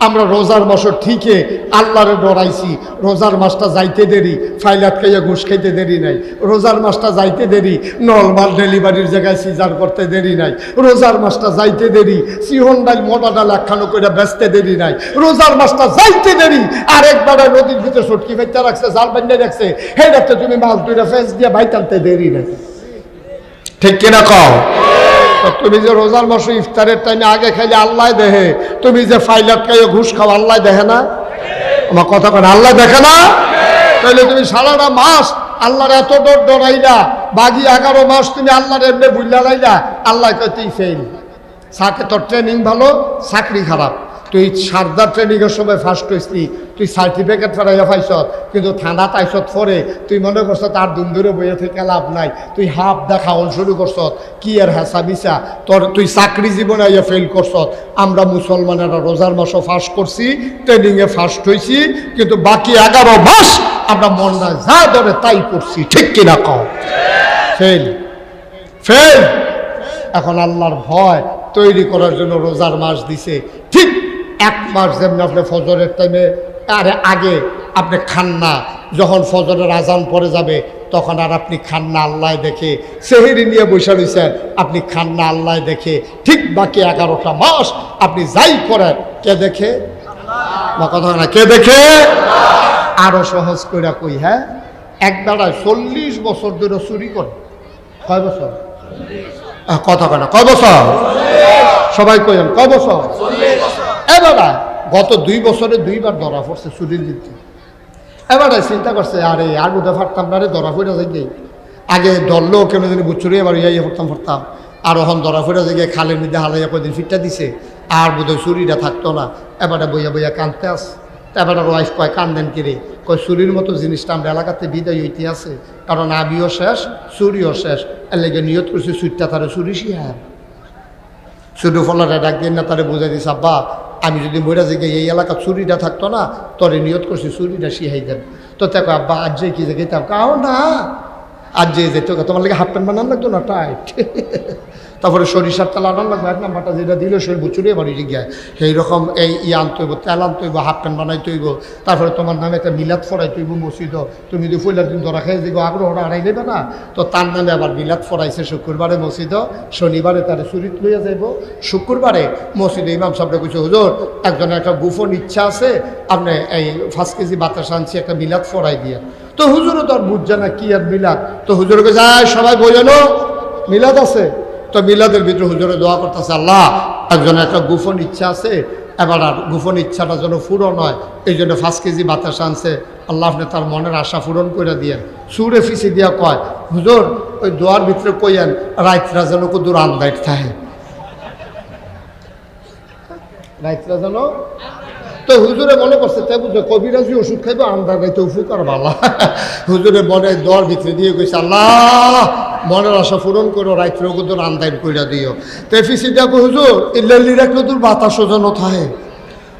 আমরা রোজার মাসও ঠিকই আল্লাহরে ডরাইছি। রোজার মাসটা যাইতে দেরি ফাইলাত খাইয়া ঘুষ খাইতে দেরি নাই। রোজার মাসটা যাইতে দেরি নর্মাল ডেলিভারির জায়গায় সিজার করতে দেরি নাই। রোজার মাসটা যাইতে দেরি, সিহন ডাল মোটা ডাল একখানো করে বেচতে দেরি নাই। রোজার মাসটা যাইতে দেরি আর একবারে নদীর ভিতরে সটকি ফাইতে রাখছে, জাল বান্ডে রাখছে। হে রাখতে তুমি মাছ দুইটা ফেস দিয়ে ভাই টানতে দেরি নাই। ঠিক কিনা কও? তুমি যে রোজার মাসে ইফতারের টাইমে আগে খাইলে আল্লাহ দেহে, তুমি যে ফাইলাত খাইয়ে ঘুষ খাও আল্লাহ দেখে না? আমার কথা কেন আল্লাহ দেখে না? তাহলে তুমি সারাটা মাস আল্লাহর এত ডর ডরাইলা, বাকি এগারো মাস তুমি আল্লাহর এমনি বুঝলা লাইলা, আল্লাহ তুই ফেল সাকে তোর ট্রেনিং ভালো, চাকরি খারাপ। তুই সারদার ট্রেনিংয়ের সময় ফার্স্ট হয়েছি তুই সার্টিফিকেট ফেরাইয়া পাইছ, কিন্তু থানা তাইছত পরে তুই মনে করছ তার দুন্দুরে বইয়ে থেকে লাভ নাই, তুই হাফ দেখা অন শুরু করছ, কি আর হাসা বিসা তোর তুই চাকরি জীবনে আইয়া ফেল করছ, আমরা মুসলমানেরা রোজার মাসও ফার্স্ট করছি ট্রেনিংয়ে ফার্স্ট হয়েছি কিন্তু বাকি এগারো মাস আমরা মনটা যা ধরে তাই করছি, ঠিক কিনা কও? ফেল ফেল এখন আল্লাহর ভয় তৈরি করার জন্য রোজার মাস দিছে, ঠিক এক মাস যেমন আপনি ফজরের টাইমে আরে আগে আপনি খান না। যখন ফজরের আজান পরে যাবে, তখন আর আপনি খান না আল্লাহ দেখে। সেহেরি নিয়ে বসে রয়েছেন আপনি খান না আল্লাহ দেখে। ঠিক বাকি এগারোটা মাস আপনি যাই করেন, কে দেখে? বা কথা না, কে দেখে? আরও সহজ করে কই হ্যাঁ? এক বেড়ায় চল্লিশ বছর ধরে চুরি করে। কয় বছর? কথা কেনা কয় বছর? সবাই কইেন কয় বছর? এবারা গত দুই বছরে দুইবার ধরা পড়ছে চুরির দিতে এবারে চিন্তা করছে, আরে, আর বুধে ফারতাম না রে ধরা পড়ে যাই। আগে ধরলেও কেন যদি বুচুরি এবার ইয়ে করতাম ফারতাম আর ওখান ধরা যাই গিয়ে খালের মধ্যে হালাইয়া কদিন ফিটটা দিছে। আর বোধহয় চুরিটা থাকতো না। এবারে বইয়া বইয়া কানতে আস এবার ওয়াইফ কয়, কান্দেন কিরে? কয় চুরির মতো জিনিসটা আমরা এলাকাতে বিদায় হইতে আছে। কারণ আবিও শেষ চুরিও শেষ। এর লেগে নিয়ত করছে চুরটা তারা চুরি শিহার ছোটো ফলারে ডাক দিয়ে না তারে বুঝাই দিস আব্বা আমি যদি মহিলা জেগে এই এলাকা চুরিটা থাকতো না, তরে নিয়ত করছি চুরিটা শিহাই দেন। তো দেখো, আব্বা, আজ যে কি জায়গায় তাও না। আজ যে যেত তোমার লাগে হাফ প্যান্ট বানান লাগতো না, টাইট? তারপরে সরিষার তেল আনান লাগবে, এক নাম্বারটা যেটা দিল শরীর বুচুরে বাড়ি গিয়ে সেই রকম এই ই আনতে হইব তেল আনতে হইব হাফ প্যান্ট বানাই হইব তারপরে তোমার নামে একটা মিলাদ ফরাইতে হইব মসজিদ তুমি যদি ফুলার দিন ধরা খাই দিগো আগ্রহটা হারাই নেবে না, তো তার নামে আবার মিলাদ ফরাইছে শুক্রবারে মসজিদ শনিবারে তার চুরিত লইয়া যাইব। শুক্রবারে মসজিদে ইমাম সাহেবরা কইছে, হুজুর, একজনের একটা গুফন ইচ্ছা আছে, আপনি এই পাঁচ কেজি বাতাস আনছি, একটা মিলাদ ফরাই দিয়ে। তো হুজুরও তো আর বুঝছে না কি আর মিলাদ। তো হুজুরকে যায় সবাই বোঝানো মিলাদ আছে। তো মিলাদের ভিতরে হুজুরে দোয়া করতেছে, আল্লাহ, একজনের একটা গোপন ইচ্ছা আছে, এবার আর গোপন ইচ্ছাটা যেন পূরণ হয়, এই জন্য পাঁচ কেজি বাতাস আনছে, আল্লাহ আপনি তার মনের আশা পূরণ করে দিয়েন। সুরে ফিসি দিয়া কয়, হুজুর, ওই দোয়ার ভিতরে কইয়েন রাইতরা যেন কুদুর আন্দাইট থাকে। রাইতরা যেন তো হুজুরে মনে করছে তাই বুঝো, কবিরাজি ওষুধ খাইবো আন্দার রাইতে উপকার বালা। হুজুরে মনে দর ভিতরে দিয়ে গেছে আল্লাহ, মনের আশা পূরণ করো, রাইত্রে কুদুর আন্দাইন কইরা দিও। তো ফিসি দেখো, হুজুর এই লেল্লি রাখলে তোর বাতাসও যেন থাকে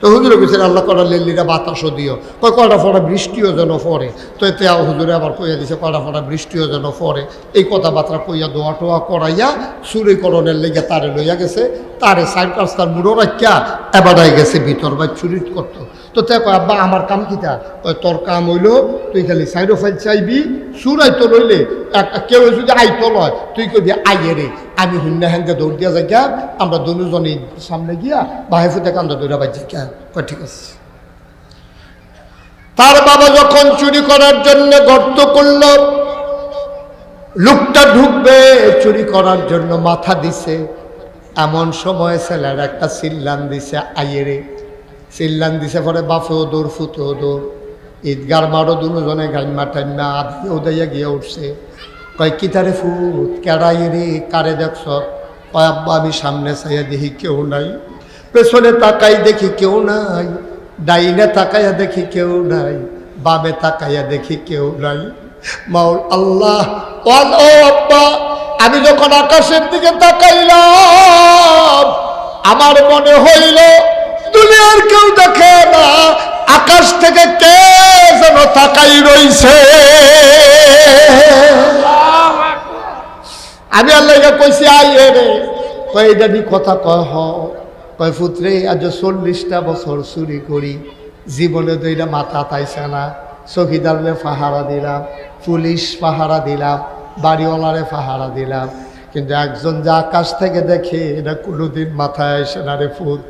তো হুজুরে কইছেন, আল্লাহ কটা লেল্লিরা বাতাসও দিও। কয় কটা ফোটা বৃষ্টিও যেন পড়ে তো এতে হুজুরে আবার কইয়া দিছে কটা ফোটা বৃষ্টিও যেন পড়ে এই কথাবার্তা কইয়া দোয়া টোয়া করাইয়া চুরিকরণের লেগে তারে লইয়া গেছে। তারে সাইড রাস্তার মুড়ো রাখিয়া এবার গেছে, ভিতর বা চুরি করতো। তো তে কয়, আব্বা, আমার কাম কিটা কয়, তোর কাম হইল, তুই খালি সাইডো ফাইল চাইবি, সুরাই তো লইলে এক- কেউ যদি আইতো লয় তুই কবি আইয়ে রে, আমি হুন্না হ্যান্ডে দৌড় দিয়া যাই আমরা দুজনই সামনে গিয়া বাহে ফুটে কান্দা দৌড়া বাই কয়, ঠিক আছে। তার বাবা যখন চুরি করার জন্য গর্ত করল, লোকটা ঢুকবে, চুরি করার জন্য মাথা দিছে। এমন সময় ছেলের একটা সিল্লান দিছে আইয়েরে সিল্লান দিছে পরে, বাপেও দৌড় ফুতেও দৌড় ঈদগার মারো দুজনে গাইমা টাইমা, আধি উদাইয়া গিয়ে উঠছে। কয় কিতারে ফুট কেড়াই রে কারে দেখছ? কয়, আব্বা, আমি সামনে চাইয়া দেখি কেউ নাই। পেছনে তাকাই দেখি কেউ নাই। ডাইনে তাকাইয়া দেখি কেউ নাই। বামে তাকাইয়া দেখি কেউ নাই। মাউল আল্লাহ ও আব্বা, আমি যখন আকাশের দিকে তাকাইলাম, আমার মনে হইল দুনিয়ার কেউ দেখে না, আকাশ থেকে কে যেন তাকাই রইছে। আমি আল্লাহকে কইছি আই রে। কই এটা কথা কয়, হ। কয় পুত্রে আজ চল্লিশটা বছর চুরি করি। জীবনে এটা মাথা তাইছে না। চকিদারে পাহারা দিলাম, পুলিশ পাহারা দিলাম, বাড়িওয়ালারে পাহারা দিলাম। কিন্তু একজন যা আকাশ থেকে দেখে, এটা কোনোদিন মাথায় আসে না রে ফুত।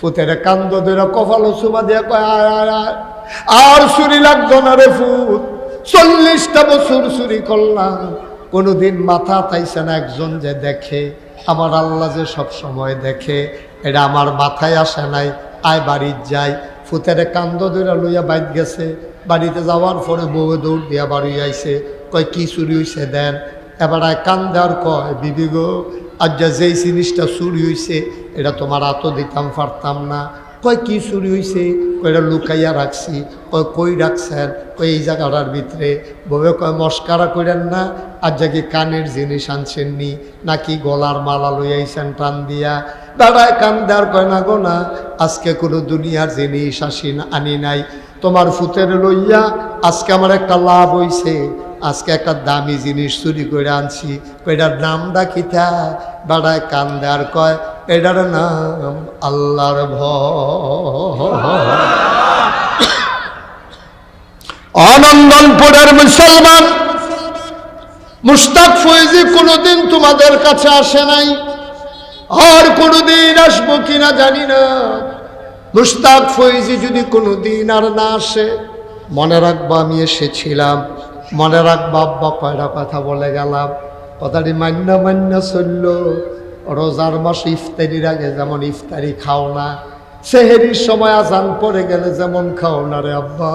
ফুতের কান্দ ধরে কপাল সুমা দিয়ে কয়, আয় আয় আয়। আর চুরি লাগতো না রে ফুত। চল্লিশটা বছর চুরি করলাম। কোনোদিন মাথা তাইছে না একজন যে দেখে, আমার আল্লাহ যে সব সময় দেখে, এটা আমার মাথায় আসে নাই, আয় বাড়ির যাই। ফুতেরে কান্দ ধরে লইয়া বাইত গেছে। বাড়িতে যাওয়ার পরে বউ দৌড় দিয়া বাড়ি আইছে। কয়, কি চুরি হইছে দেন? এবার আয় কান্দে আর কয়, বিবি গো আজ যেই জিনিসটা চুরি হইছে এটা তোমার আত দিতাম, পারতাম না। কয়, কি চুরি হইছে? কয়টা লুকাইয়া রাখছি। কয়, কই রাখছেন? কই এই জায়গাটার ভিতরে। বউয়ে কয়, মস্কারা কইরেন না, আর জাকি কানের জিনিস আনছেন নি, নাকি গলার মালা লইয়াইছেন টান দিয়া। দাঁড়ায় কান দেওয়ার কয়, না গো না, আজকে কোনো দুনিয়ার জিনিস আসি আনি নাই। তোমার ফুতের লইয়া আজকে আমার একটা লাভ হইছে। আজকে একটা দামি জিনিস চুরি করে আনছি। এটার নামটা কিতা বাড়ায় কান দেওয়ার কয় এটার নাম আল্লাহর ভয়। অনন্দনপুরের মুসলমান মুস্তাক ফৈজি কোনোদিন তোমাদের কাছে আসে নাই। আর কোনোদিন আসব কিনা জানি না। মুস্তাক ফৈজি যদি কোনোদিন আর না আসে, মনে রাখবা আমি এসেছিলাম। মনে রাখবা আব্বা কয়টা কথা বলে গেলাম। কথাটি মান্য মান্য চলল। রোজার মাস ইফতারির আগে যেমন ইফতারি খাও না, সেহেরির সময় আজান পড়ে গেলে যেমন খাও না রে আব্বা।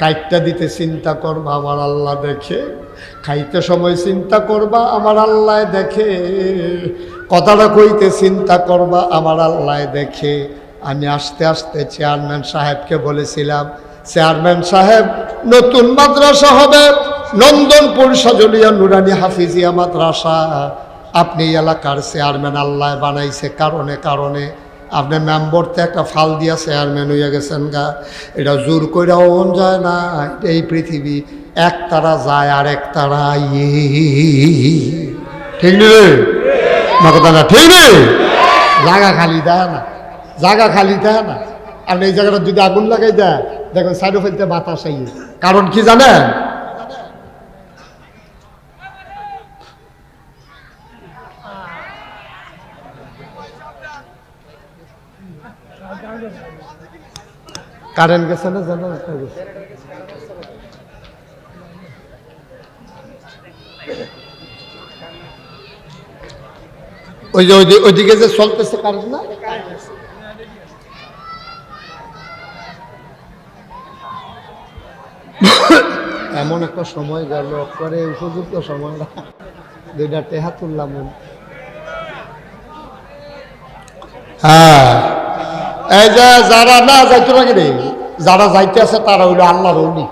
কাইটটা দিতে চিন্তা করবা, আমার আল্লাহ দেখে। খাইতে সময় চিন্তা করবা, আমার আল্লাহ দেখে। কথাটা কইতে চিন্তা করবা, আমার আল্লাহ দেখে। আমি আস্তে আস্তে চেয়ারম্যান সাহেবকে বলেছিলাম, চেয়ারম্যান সাহেব, নতুন মাদ্রাসা হবে, নন্দনপুর সজলিয়া নুরানি হাফিজিয়া মাদ্রাসা। আপনি এলাকার চেয়ারম্যান আল্লাহ বানাইছে কারণে কারণে। আপনি মেম্বরতে একটা ফাল দিয়া চেয়ারম্যান হইয়া গেছেন গা। এটা জোর কইরা ওন যায় না। এই পৃথিবী এক তারা যায় আর এক তারা ইয়ে। ঠিক নেই কথা না, ঠিক নেই জায়গা খালি দেয় না, জায়গা খালি দেয় না। আর এই জায়গাটা যদি আগুন লাগাই দেয় দেখুন সাইডে ফেলতে বাতাস কারণ কি জানেন? কারেন্ট গেছে না জানো ওই যে ওইদি- ওইদিকে যে চলতেছে কারেন্ট না? এমন একটা সময় গেল করে উপযুক্ত সময়। না দুইটা টেহা তুললাম হ্যাঁ। এই যে যারা না যাইতে লাগে রে, যারা যাইতে আছে তারা হইল আল্লাহর অলি।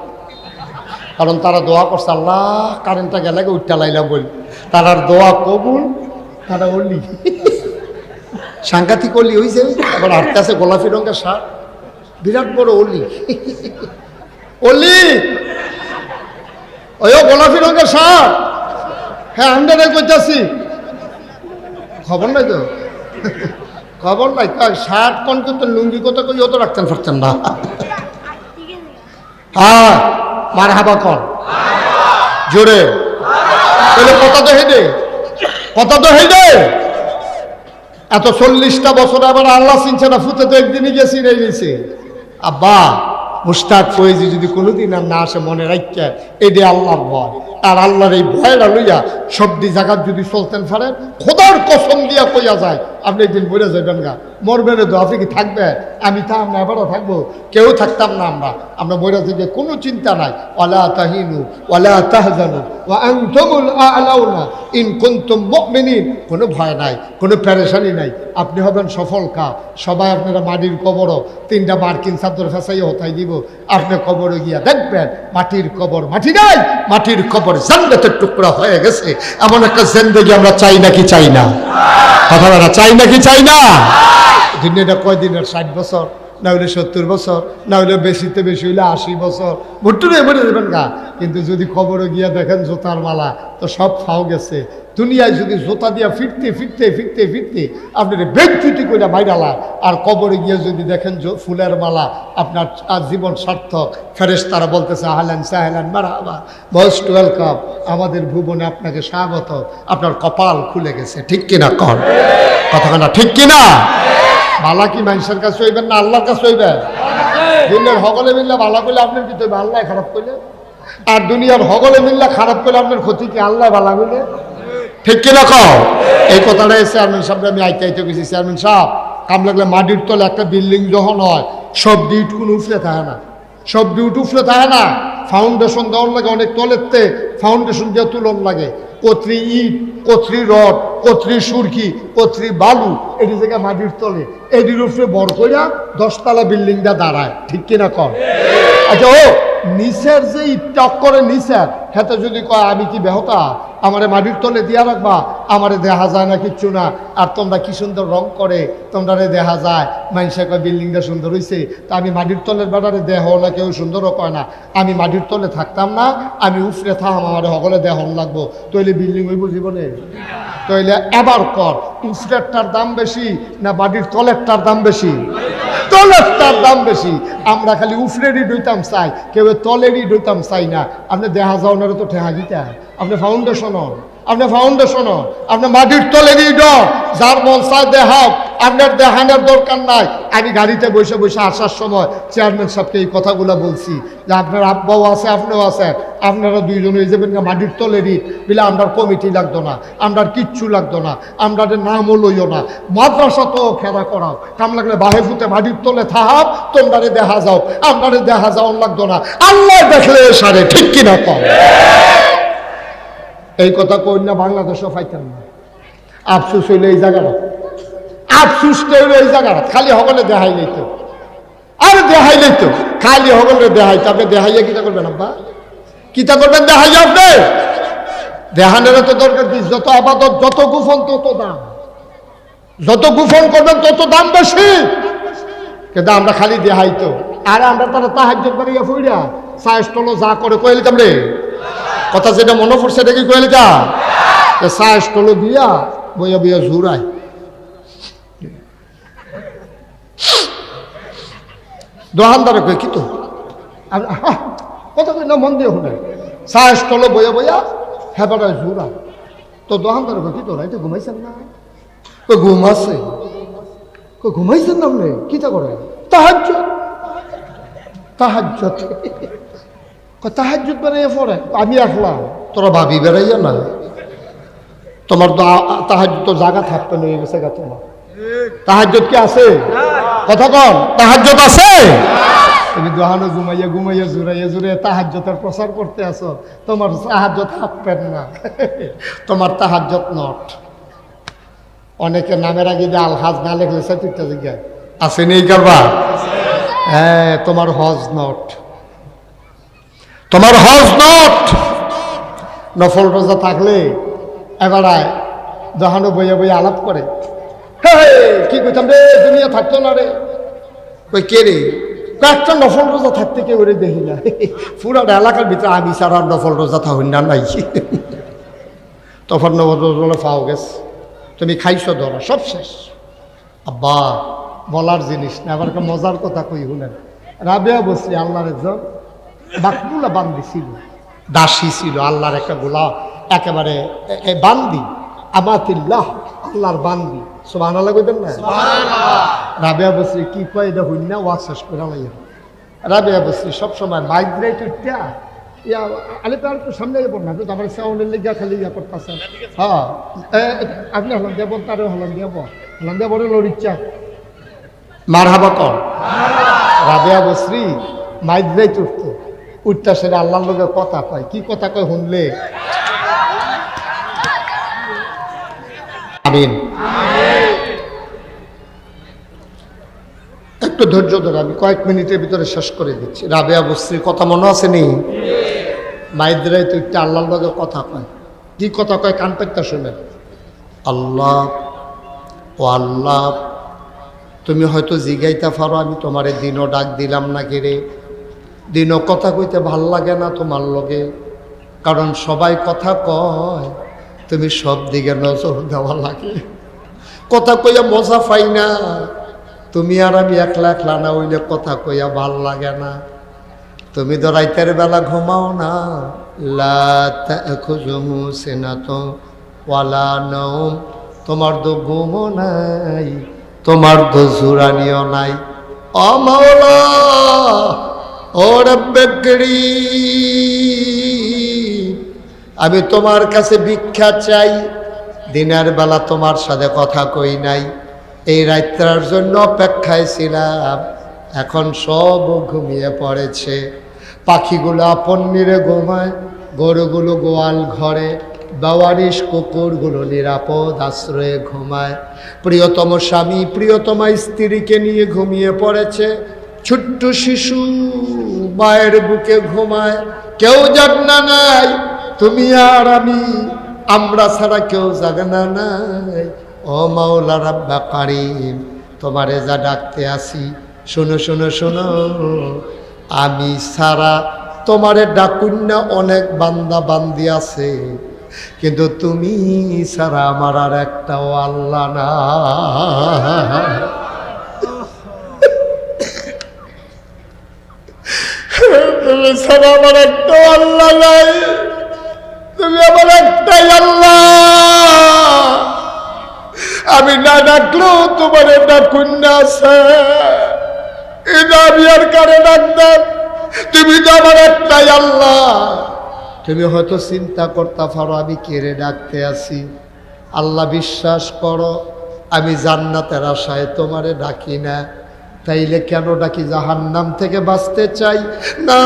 কারণ তারা দোয়া করছে, আল্লাহ কারেন্টটা গেলে উঠতে লাইলাম বলি। তারার দোয়া কবুল, তারা অলি। সাংঘাতিক অলি হয়েছে আবার হাঁটতে আছে গোলাপি রঙের শার্ট। বিরাট বড় অলি। অলি! ওই গোলাপি রঙের শার্ট! হ্যাঁ আন্ডারে করতেছি খবর নাই তো? খবর নাই কয় শার্ট কন কিন্তু লুঙ্গি কত কই অত রাখতেন পারতেন না? হ্যাঁ মার হাবা কন। জোরে। তাহলে কথা তো হেঁটে কথা তো হেঁটে এত চল্লিশটা বছর আবার আল্লাহ চিনছে না, ফুতে তো একদিনই গেছি রে গেছি আব্বা মুস্তাক ফয়েজি যদি কোনোদিন আর না আসে মনে রাখছে এটি আল্লাহর ভয়। আর আল্লাহর এই ভয়টা লইয়া সবদি জায়গার যদি চলতেন পারেন খোদার কসম দিয়া কইয়া যায়। আপনি একদিন বলে যাবেন গা। মরবেন তো আপনি কি থাকবেন আমি তা, আমরা এবারও থাকব। কেউ থাকতাম না আমরা। আমরা বইরা থেকে কোনো চিন্তা নাই। অলা তাহিনু অলা তাহজানু, ওয়া আনতুমুল আ'লাউনা। ইন কুনতুম কোনো ভয় নাই, কোনো পেরেশানি নাই। আপনি হবেন সফল কা সবাই আপনারা মাটির কবরও। তিনটা মার্কিন চাদর ফেসাই হতাই দিব। আপনি কবরে গিয়া দেখবেন, মাটির কবর মাটি নাই, মাটির কবর জান্নাতের টুকরা হয়ে গেছে। এমন একটা জিন্দেগি আমরা চাই নাকি চাই না? কথা চাই নাকি চাই না? দুনিয়াটা কয়দিনের? ষাট বছর। না হলে সত্তর বছর না হলে বেশিতে বেশি হইলে আশি বছর। ভুট্টুরে মরে দেবেন গা। কিন্তু যদি খবরে গিয়া দেখেন জোতার মালা, তো সব ফাও গেছে। দুনিয়ায় যদি জোতা দিয়া ফিরতে ফিরতে ফিরতে ফিরতে আপনার চুটি করে বাইরালা আর কবরে গিয়ে যদি দেখেন ফুলের মালা, আপনার জীবন সার্থক। ফেরেস তারা বলতেছে, আহলেন সাহেলেন মারা মোস্ট ওয়েলকাম আমাদের ভুবনে আপনাকে স্বাগত। আপনার কপাল খুলে গেছে। ঠিক কিনা কর কথাখানা ঠিক কিনা? বালা কি মানুষের কাছে হইবেন না আল্লাহর কাছে হইবেন? দিনের হগলে মিললে বালা করলে আপনার কি তৈবে? আল্লাহ খারাপ করলে আর দুনিয়ার হগলে মিললে খারাপ করলে আপনার ক্ষতি কি? আল্লাহ বালা করলে ঠিক কিনা কও? এই কথাটা চেয়ারম্যান সাহেব আমি আইতে আইতে গেছি চেয়ারম্যান সাহেব কাম লাগলে মাটির তলে একটা বিল্ডিং যখন হয় সব ডিউট কোনো উফলে থাকে না। সব ডিউট উফলে থাকে না। ফাউন্ডেশন দেওয়ার লাগে অনেক তলেরতে ফাউন্ডেশন দিয়ে তুলন লাগে। কত্রি ইট, কত্রি রড, কত্রি সুরকি, কত্রি বালু, এটি থেকে মাটির তলে। এটির উপরে বড় কইরা দশতলা বিল্ডিংটা দাঁড়ায়। ঠিক কিনা কর আচ্ছা ও, নিচের যে টক করে নিচের হেতে যদি কয়, আমি কি বেহতা? আমারে মাটির তলে দিয়া রাখবা, আমারে দেখা যায় না কিচ্ছু না। আর তোমরা কি সুন্দর রং করে তোমরা দেখা যায়। মানুষে কয় বিল্ডিংটা সুন্দর হয়েছে তা আমি মাটির তলের বেড়ারে দেহ না, কেউ সুন্দরও কয় না। আমি মাটির তলে থাকতাম না, আমি উফরে থাম আমার হগলে দেহ লাগবো। তৈলে বিল্ডিং হইব জীবনে? তৈলে এবার কর, উফরেরটার দাম বেশি না মাটির তলেরটার দাম বেশি? তলেরটার দাম বেশি। আমরা খালি উফরেরই ডইতাম চাই, কেউ তলেরই ডইতাম চাই না। আপনি দেখা যাও না তো ঠেহা দিতা আপনি ফাউন্ডেশন হন। আপনি ফাউন্ডেশন হন। আপনি মাটির তলেরই ড যার মন চায় দেখাও আপনার দেখানোর দরকার নাই। আমি গাড়িতে বসে বসে আসার সময় চেয়ারম্যান সাহেবকে এই কথাগুলো বলছি যে আপনার আব্বাও আছে, আপনিও আছেন। আপনারা দুইজন হয়ে যাবেন না মাটির তলেরই বলে আমরা কমিটি লাগতো না আমরা কিচ্ছু লাগতো না আমরা নামও লইও না। মাদ্রাসা তো খেলা করাও। কাম লাগলে বাহে ফুতে মাটির তলে থাহাব তোমরারে দেখা যাও। আপনারে দেখা যাও লাগতো না। আল্লাহ দেখলে সারে, ঠিক কিনা কম এই কথা কই না, বাংলাদেশও পাইতেন না। আফসুস হইলে এই জায়গাটা। আফসুস হইলে এই জায়গাটা, খালি হগলে দেখাই লইতো। আরে দেখাই লইতো, খালি হগলে দেখাইতো আপনি দেখাইয়া কিতা করবেন আব্বা? কিতা করবেন দেখাইয়া আপনি? দেহানের তো দরকার কি, যত আবাদত, যত গুফন তত দাম। যত গুফন করবেন, তত দাম বেশি। কিন্তু আমরা খালি দেখাইতো আরে আমরা তারা তাহাজ্য বাড়িয়া ফুইরা সায়স্টলো যা করে কইলিতাম রে। কথা যেটা মনে পড়ছে দেখি কইলিতা সায়স্টলো দিয়া বইয়া বইয়া ঝুরায়। দোকানদারে কই, কি তো? কথা কই না মন দিয়ে শুনে। সায়স্টলো বইয়া বইয়া হেবারায় ঝুরায়। তো দোকানদারে কই, কি তো, রাইতে ঘুমাইছেন না? আছে। কই, ঘুমাইছেন না আপনি? কিতা করে? তাহাজ্য তাহাজ্জত তাহাজ্জুদ বেড়াইয়া পড়ে, আমি একলা তোরা ভাবি বেড়াইয়া না। তোমার তো তাহাজ্জুদ তো জায়গা থাকতে নিয়ে গেছে গা তোমার। তাহাজ্জুদ কি আছে? কথা কন, তাহাজ্জুদ আছে? তুমি দোহানো ঘুমাইয়া ঘুমাইয়া, জুড়াইয়া জুড়ে তাহাজ্জতের প্রচার করতে আসো তোমার তাহাজ্জত থাকবেন না। তোমার তাহাজ্জত নট। অনেকে নামের আগে যে আলহাজ না লেখলে সে সেটা জিজ্ঞাসা আছে নেই কারবা হ্যাঁ তোমার হজ নট। তোমার হজ নট নফল রোজা থাকলে এবারায় দহানো বইয়া বইয়া আলাপ করে। কি কইতাম রে, দুনিয়া থাকতো না রে। কই কে রে? কয়েকটা নফল রোজা থাকতে কেউ রে দেখি না। পুরা এলাকার ভিতরে আমি ছাড়া নফল রোজা থাকুন না, নাই। তখন নফল রোজা পাও গেছে তুমি খাইছো ধরো, সব শেষ। আব্বা, বলার জিনিস না একটা মজার কথা কই শুনেন। রাবেয়া বসরি আল্লাহর একজন। বাকমুলা বান্দি ছিল। দাসী ছিল আল্লাহর একটা গোলা একেবারে বান্দি। আমাতিল্লাহ আল্লাহর বান্দি। সোহান আল্লাহ কইতেন না রাবেয়া বসরি কি কয় এটা হইন না ওয়াজ শেষ করে লাইয়া রাবেয়া বসরি সবসময় মাইগ্রেট উঠটা ইয়া আলে তো আর একটু সামনে যাব না তো আমার সাউন্ডের লেগে খালি ইয়া করতেছে হ্যাঁ এ, আপনি হলাম দেব তারও হলাম দেব হলাম দেব লোর ইচ্ছা। মার হাবা কর। রাবেয়া বসরি মাইগ্রেট উঠতো উঠতা সেটা আল্লাহর লোকের কথা কয়। কি কথা কয় শুনলে? একটু ধৈর্য ধরে, আমি কয়েক মিনিটের ভিতরে শেষ করে দিচ্ছি। রাবেয়া বস্ত্রীর কথা মনে আছে নি? মাইদ্রাই তো একটু আল্লাহর লগে কথা কয়। কি কথা কয় কান পেটটা শুনে? আল্লাহ, ও আল্লাহ, তুমি হয়তো জিগাইতে পারো, আমি তোমারে দিনও ডাক দিলাম না কে রে? দিনও কথা কইতে ভালো লাগে না তোমার লগে। কারণ সবাই কথা কয়, তুমি সব দিকে নজর দেওয়া লাগে। কথা কইয়া মজা পাই না। তুমি আর আমি একলা একলা না হইলে কথা কইয়া ভালো লাগে না। তুমি তো রাইতের বেলা ঘুমাও না। ওয়ালা নৌম তোমার তো ঘুমও নাই, তোমার তো জুরানিও নাই। ও মাওলা! আমি তোমার কাছে ভিক্ষা চাই। দিনের বেলা তোমার সাথে কথা কই নাই। এই রাত্রার জন্য অপেক্ষায় ছিলাম। এখন সব ঘুমিয়ে পড়েছে। পাখিগুলো আপন নিরে ঘুমায়, গরুগুলো গোয়াল ঘরে, বাওয়ারিশ কুকুরগুলো নিরাপদ আশ্রয়ে ঘুমায়। প্রিয়তম স্বামী প্রিয়তমা স্ত্রীকে নিয়ে ঘুমিয়ে পড়েছে। ছোট্ট শিশু, মায়ের বুকে ঘুমায়। কেউ জাগনা নাই, তুমি আর আমি। আমরা ছাড়া কেউ জাগনা নাই। ও মাওলা রাব্বা কারিম, তোমারে যা ডাকতে আসি, শোনো শোনো শোনো। আমি সারা তোমারে ডাকুন্না অনেক বান্দা বান্দি আছে। কিন্তু তুমি সারা আমার আর একটাও আল্লাহ না আমার একটাও আল্লাহ নাই। তুমি আমার একটাই আল্লাহ। আমি না ডাকলেও তোমার ডাকুন না এটা আমি আর কারে ডাকতাম, তুমি তো আমার একটাই আল্লাহ। তুমি হয়তো চিন্তা করতে পারো আমি কেড়ে ডাকতে আছি। আল্লাহ বিশ্বাস করো, আমি জান্নাতের আশায় তোমারে ডাকি না। তাইলে কেন ডাকি জাহান্নাম থেকে বাঁচতে চাই? না,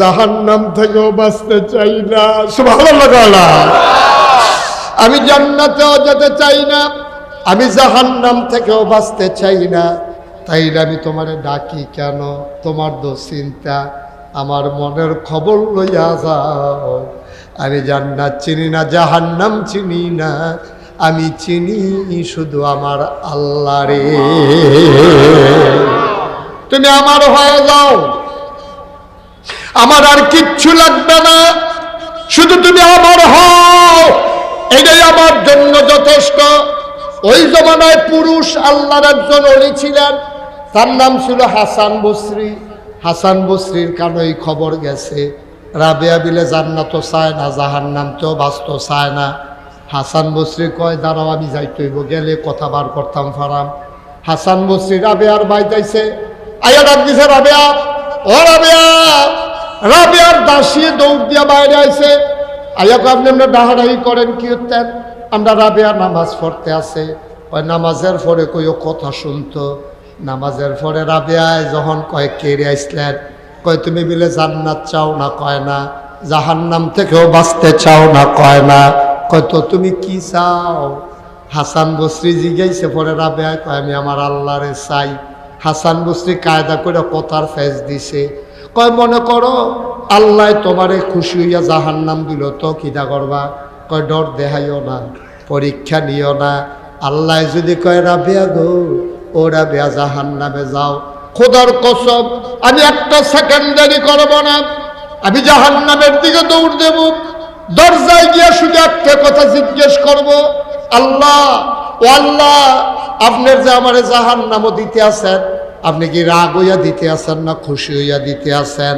জাহান্নাম থেকেও বাঁচতে চাই না। সুবহানাল্লাহ আমি জান্নাতেও যেতে চাই না, আমি জাহান্নাম থেকেও বাঁচতে চাই না। তাইলে আমি তোমারে ডাকি কেন? তোমার চিন্তা, আমার মনের খবর লইয়া যাও। আমি জান্নাত চিনি না, জাহান্নাম চিনি না। আমি চিনি শুধু আমার আল্লাহ রে। তুমি আমার হয়ে যাও। আমার আর কিচ্ছু লাগবে না। শুধু তুমি আমার হও। এটাই আমার জন্য যথেষ্ট। ওই জমানায় পুরুষ আল্লাহর একজন অলি ছিলেন। তার নাম ছিল হাসান বসরি। হাসান বসরির কানই খবর গেছে। রাবেয়া বিলে জান্নাত চায় না জাহান নাম তো বাস্ত চায় না হাসান বসরি কয়, দাঁড়াও, আমি যাইতেইব গেলে কথা বার করতাম ফারাম। হাসান বসরি, রাবেয়ার বাইতাইছে আয়া ডাক দিছে, রাবেয়া, ও রাবেয়া, রাবেয়ার দাসিয়ে দৌড় দিয়া বাইরে আইছে। আয়াকে আপনি আমরা ডাহাডাহি করেন, কি হতেন আমরা রাবেয়া নামাজ পড়তে আছে। ওই নামাজের পরে কইও কথা শুনতো। নামাজের পরে রাবেয়ায় যখন কয় কেড়ে আসলেন কয়, তুমি বিলে জান্নাত চাও না, কয় না। জাহান্নাম থেকেও বাঁচতে চাও না, কয় না। কয়, তো তুমি কি চাও? হাসান বসরি জিগাইছে পরে রাবেয়ায় কয়, আমি আমার আল্লাহরে চাই। হাসান বসরি কায়দা করে কথার ফেস দিছে। কয়, মনে করো, আল্লাহ তোমারে খুশি হইয়া জাহান নাম দিল, তো কিতা করবা? কয়, ডর দেখাইও না, পরীক্ষা নিও না। আল্লাহ যদি কয়, রাবিয়া গো, ও রাবিয়া জাহান নামে যাও। খোদার কসম, আমি একটা সেকেন্ড দেরি করব না। আমি জাহান নামের দিকে দৌড় দেব। দরজায় গিয়ে শুধু একটা কথা জিজ্ঞেস করব, আল্লাহ, ও আল্লাহ, আপনার যে আমার জাহান নামও দিতে আছেন, আপনি কি রাগ হইয়া দিতে আছেন না খুশি হইয়া দিতে আছেন?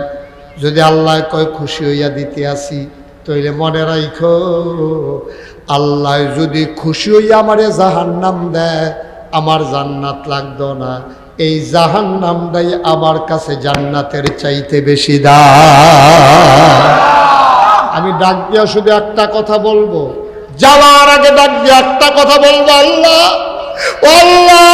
যদি আল্লাহ কয় খুশি হইয়া দিতে আসি, তইলে মনে রাইখো, আল্লাহ যদি খুশি হইয়া আমারে জাহান নাম দেয়, আমার জান্নাত লাগতো না। এই জাহান নামটাই আমার কাছে জান্নাতের চাইতে বেশি দা আমি ডাক দিয়া শুধু একটা কথা বলব। যাওয়ার আগে ডাক দিয়ে একটা কথা বলব, আল্লাহ। আল্লাহ।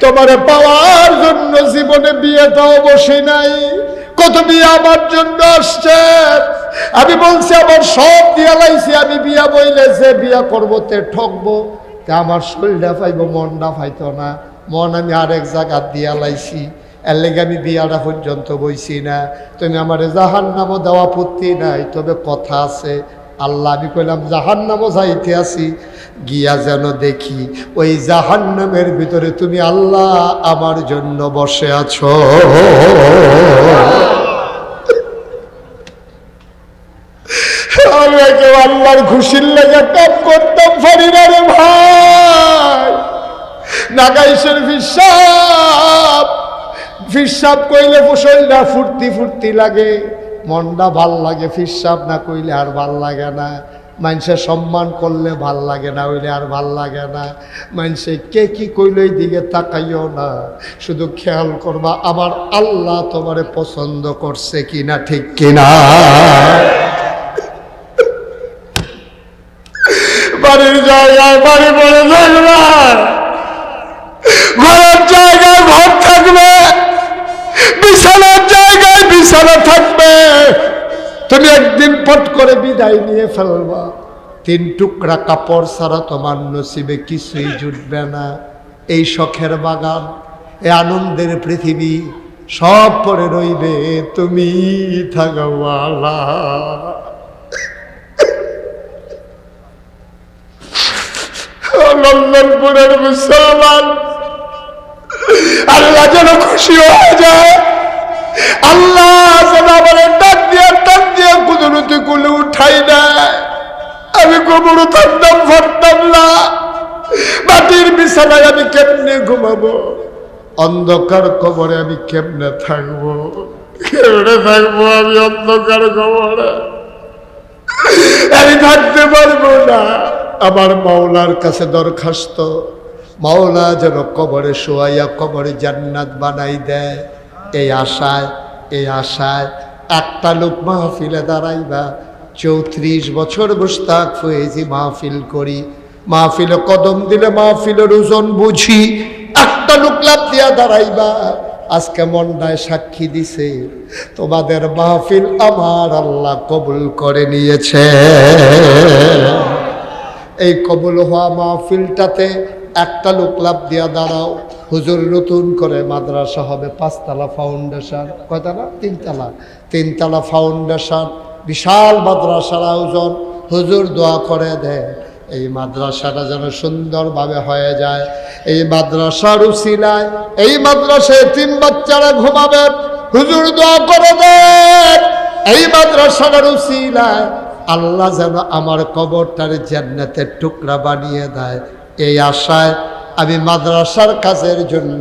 তোমারে পাওয়ার জন্য জীবনে বিয়েটাও বসে নাই। কত বিয়ে আমার জন্য আসছে। আমি বলছি, আমার সব দিয়া লাইছি, আমি বিয়া বইলে যে বিয়া করব তে ঠকবো। তে আমার শরীরটা পাইব, মনটা পাইতো না। মন আমি আরেক জায়গা দিয়া লাইছি। এর আমি বিয়াটা পর্যন্ত বইছি না। তুমি আমার জাহান নামও দেওয়া পত্তি নাই, তবে কথা আছে। আল্লাহ, আমি কইলাম, জাহান্নামও যাইতে আসি। গিয়া যেন দেখি ওই জাহান্নামের ভিতরে তুমি আল্লাহ আমার জন্য বসে আছো। আল্লাহর খুশির লেগে কাপ করতাম, পারি ভাই। নাগাইশের ফিসাব ফিসাব কইলে শরীরটা ফুর্তি ফুর্তি লাগে। মনটা ভালো লাগে ফিসাব না কইলে আর ভালো লাগে না। মানুষে সম্মান করলে ভালো লাগে না, হইলে আর ভালো লাগে না। মানুষে কে কি কইলে দিকে তাকাইও না। শুধু খেয়াল করবা, আমার আল্লাহ তোমারে পছন্দ করছে কিনা, ঠিক কিনা? বাড়ির জায়গায় বাড়ি থাকবে ঘরের জায়গায় ঘর থাকবে বিছানার বিছানা থাকবে। তুমি একদিন পট করে বিদায় নিয়ে ফেলবা। তিন টুকরা কাপড় ছাড়া তোমার নসিবে কিছুই জুটবে না। এই শখের বাগান, এ আনন্দের পৃথিবী, সব পরে রইবে। তুমি থাকওয়ালা। লন্ডনপুরের মুসলমান আল্লাহ যেন খুশি হয়ে যায়। আল্লাহ আমার ডাক দিয়ে ডাক দিয়ে কুদরতি কুলে উঠাই দেয় আমি গোবর থাকতাম ফারতাম না। মাটির বিছানায় আমি কেমনে ঘুমাবো? অন্ধকার কবরে আমি কেমনে থাকব? কেমনে থাকব আমি অন্ধকার কবরে? আমি থাকতে পারব না। আমার মাওলার কাছে দরখাস্ত। মাওলা যেন কবরে শোয়াইয়া কবরে জান্নাত বানাই দেয়। এই আশায় এই আশায় একটা লোক মাহফিলে দাঁড়াইবা, চৌত্রিশ বছর মুস্তাক ফয়েজি মাহফিল করি। মাহফিলে কদম দিলে মাহফিলের ওজন বুঝি একটা লোক লাভ দিয়া দাঁড়াইবা। আজকে মন্ডায় সাক্ষী দিছে, তোমাদের মাহফিল আমার আল্লাহ কবুল করে নিয়েছে। এই কবুল হওয়া মাহফিলটাতে একটা লোক লাভ দিয়া দাঁড়াও। হুজুর নতুন করে মাদ্রাসা হবে, পাঁচতলা ফাউন্ডেশন কয়তলা তিনতলা। তিনতলা ফাউন্ডেশন বিশাল মাদ্রাসার আয়োজন। হুজুর দোয়া করে দেয় এই মাদ্রাসাটা যেন সুন্দরভাবে হয়ে যায়। এই মাদ্রাসার উসিলায়, এই মাদ্রাসায় তিন বাচ্চারা ঘুমাবে। হুজুর দোয়া করে দেন এই মাদ্রাসাটার উসিলায় আল্লাহ যেন আমার কবরটার জান্নাতের টুকরা বানিয়ে দেয়। এই আশায় আমি মাদ্রাসার কাজের জন্য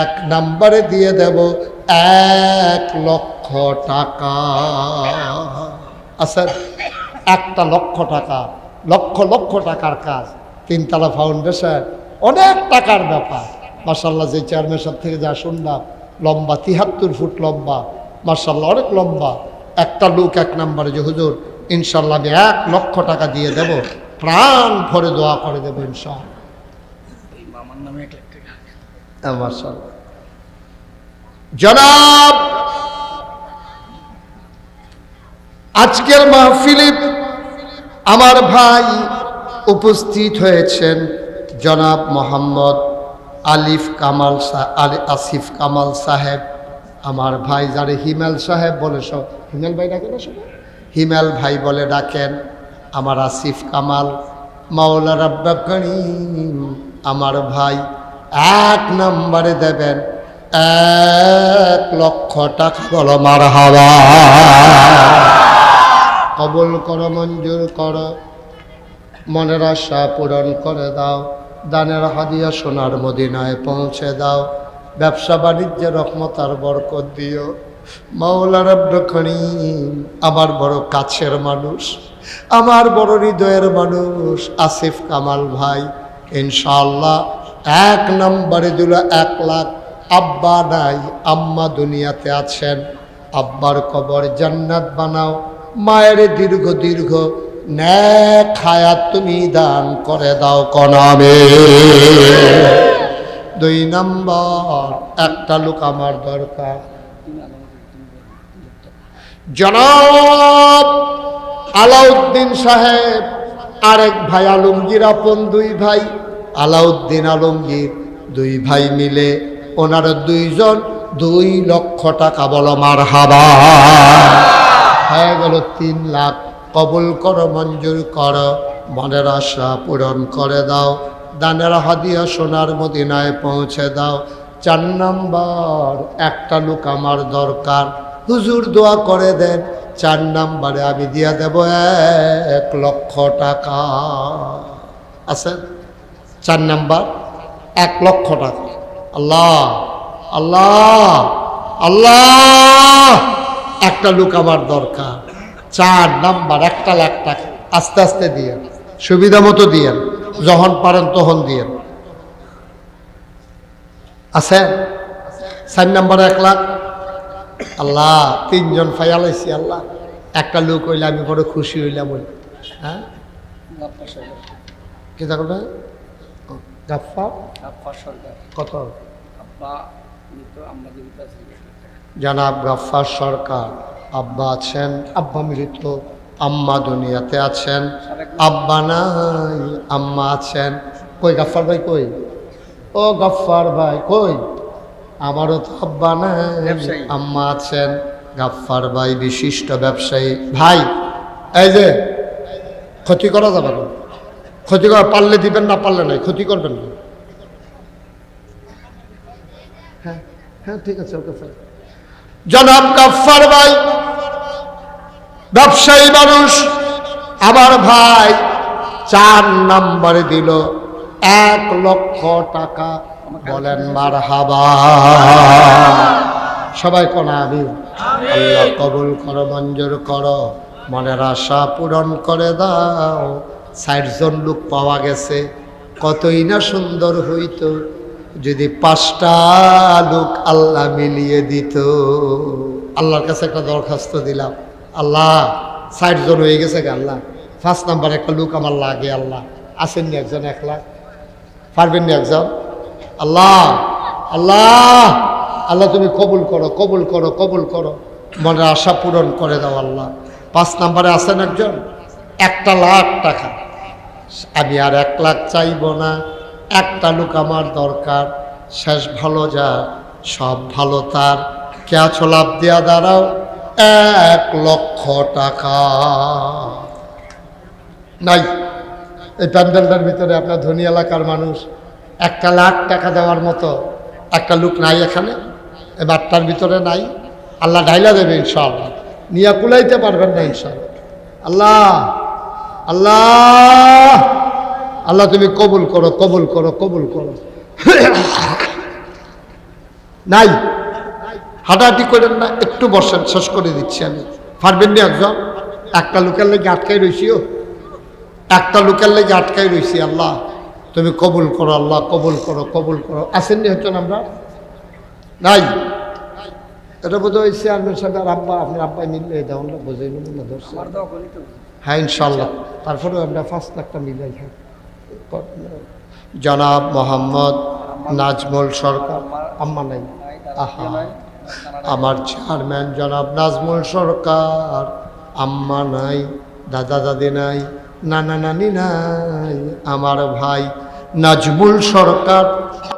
এক নাম্বারে দিয়ে দেব এক লক্ষ টাকা। আচ্ছা একটা লক্ষ টাকা, লক্ষ লক্ষ টাকার কাজ, তিনতলা ফাউন্ডেশন অনেক টাকার ব্যাপার। মার্শাল্লাহ যে চেয়ারম্যান সাহেব থেকে যা শুনলাম, লম্বা, তিহাত্তর ফুট লম্বা মার্শাল্লাহ অনেক লম্বা। একটা লোক এক নম্বরে যে, হুজুর ইনশাল্লাহ আমি এক লক্ষ টাকা দিয়ে দেব, প্রাণ ভরে দোয়া করে দেবো ইনশাল্লাহ মামার নামে এক লাখ টাকা জনাব, আজকের মাহফিলে আমার ভাই উপস্থিত হয়েছেন জনাব মোহাম্মদ আলিফ কামাল আলি আসিফ কামাল সাহেব। আমার ভাই যারে হিমেল সাহেব বলে সব হিমেল ভাই ডাকে না সবাই? হিমেল ভাই বলে ডাকেন। আমার আসিফ কামাল মাওলা রাব্বা করিম আমার ভাই এক নম্বরে দেবেন, এক লক্ষ টাকা বলো মার হাওয়া কবল করো, মঞ্জুর করো, মনের আশা পূরণ করে দাও, দানের হাদিয়া সোনার মদিনায় পৌঁছে দাও, ব্যবসা বাণিজ্যে রহমত আর বরকত দিও। মাওলা রব্বখানি আমার বড় কাছের মানুষ, আমার বড় হৃদয়ের মানুষ, আসিফ কামাল ভাই ইনশাআল্লাহ, এক নম্বরে দিল এক লাখ। আব্বা নাই, আম্মা দুনিয়াতে আছেন। আব্বার কবর জান্নাত বানাও। মায়ের দীর্ঘ দীর্ঘ ন্যাক হায়াত তুমি দান করে দাও কনামে দুই নম্বর, একটা লোক আমার দরকার। জনাব আলাউদ্দিন সাহেব আরেক ভাই আলমগীর, আপন দুই ভাই। আলাউদ্দিন আলমগীর দুই ভাই মিলে ওনার দুইজন দুই লক্ষ টাকা বলো মার হাবা হয়ে গেল তিন লাখ। কবুল করো, মঞ্জুর করো, মনের আশা পূরণ করে দাও। দানের হাদিয়া সোনার মদিনায় পৌঁছে দাও। চার নম্বর, একটা লোক আমার দরকার। হুজুর দোয়া করে দেন চার নাম্বারে আমি দিয়া দেব এক লক্ষ টাকা। আছে? চার নাম্বার? এক লক্ষ টাকা। আল্লাহ আল্লাহ আল্লাহ! একটা লোক আমার দরকার। চার নাম্বার, একটা লাখ টাকা। আস্তে আস্তে দিয়েন সুবিধা মতো দিয়েন যখন পারেন তখন দিয়েন আছে? চার নাম্বার এক লাখ? আল্লাহ তিনজন ফাইয়ালাইছি আল্লাহ। একটা লোক হইলে আমি বড় খুশি হইলাম ওই হ্যাঁ? কি গাফফার কত? জনাব গাফফার সরকার আব্বা আছেন আব্বা মৃত আম্মা দুনিয়াতে আছেন আব্বা নাই আম্মা আছেন। কই গাফফার ভাই কই? ও গাফফার ভাই কই? আমারও তো আব্বা নাই। আম্মা আছেন গাফফার ভাই বিশিষ্ট ব্যবসায়ী। ভাই এই যে ক্ষতি করা যাবে না। ক্ষতি করা পারলে দিবেন না পারলে নাই ক্ষতি করবেন না। হ্যাঁ হ্যাঁ ঠিক আছে ওকে স্যার জনাব গাফফার ভাই ব্যবসায়ী মানুষ আমার ভাই চার নম্বরে দিল এক লক্ষ টাকা বলেন মার হাবা সবাই কোন আমি আল্লাহ কবুল করো, মঞ্জুর করো, মনের আশা পূরণ করে দাও। ষাট জন লোক পাওয়া গেছে, কতই না সুন্দর হইতো, যদি পাঁচটা লোক আল্লাহ মিলিয়ে দিত। আল্লাহর কাছে একটা দরখাস্ত দিলাম, আল্লাহ, ষাট জন হয়ে গেছে গে, আল্লাহ। ফার্স্ট নাম্বার একটা লোক আমার লাগে, আল্লাহ। আসেননি একজন এক লাখ পারবেন না একজন? আল্লাহ আল্লাহ আল্লাহ তুমি কবুল করো কবুল করো কবুল করো। মনের আশা পূরণ করে দাও আল্লাহ। পাঁচ নাম্বারে আছেন একজন? একটা লাখ টাকা। আমি আর এক লাখ চাইব না। একটা লোক আমার দরকার। শেষ ভালো যা, সব ভালো তার। কেয়াছো লাভ দেওয়া দাঁড়াও। এক লক্ষ টাকা। নাই। এই প্যান্ডেলটার ভিতরে আপনার ধনী এলাকার মানুষ। একটা লাখ টাকা দেওয়ার মতো একটা লোক নাই এখানে এই বাট্টার ভিতরে নাই। আল্লাহ ঢাইলা দেবে ইনশাআল্লাহ। নিয়ে কুলাইতে পারবেন না ইনশাআল্লাহ। আল্লাহ আল্লাহ আল্লাহ তুমি কবুল করো কবুল করো কবুল করো। নাই। হাঁটাহাঁটি করেন না, একটু বসেন, শেষ করে দিচ্ছি আমি। পারবেন না একজন? একটা লোকের লেগে আটকাই রইছিও একটা লোকের লেগে আটকাই রইছি, আল্লাহ। তুমি কবুল করো আল্লাহ কবুল করো কবুল করো। আসেননি হচ্ছেন আমরা? নাই। এটা বোধ হয় চেয়ারম্যান সাহেব আর আব্বা আপনি আব্বাই মিললে দেওয়ান বোঝাই নেব না ধরছে। হ্যাঁ ইনশাল্লাহ তারপরেও আমরা পাঁচ লাখটা মিলাই খাই। জনাব মোহাম্মদ নাজমুল সরকার আম্মা নাই। আহা আমার চেয়ারম্যান জনাব নাজমুল সরকার আম্মা নাই দাদা দাদি নাই। নানা নানি নাই। আমার ভাই নাজমুল সরকার।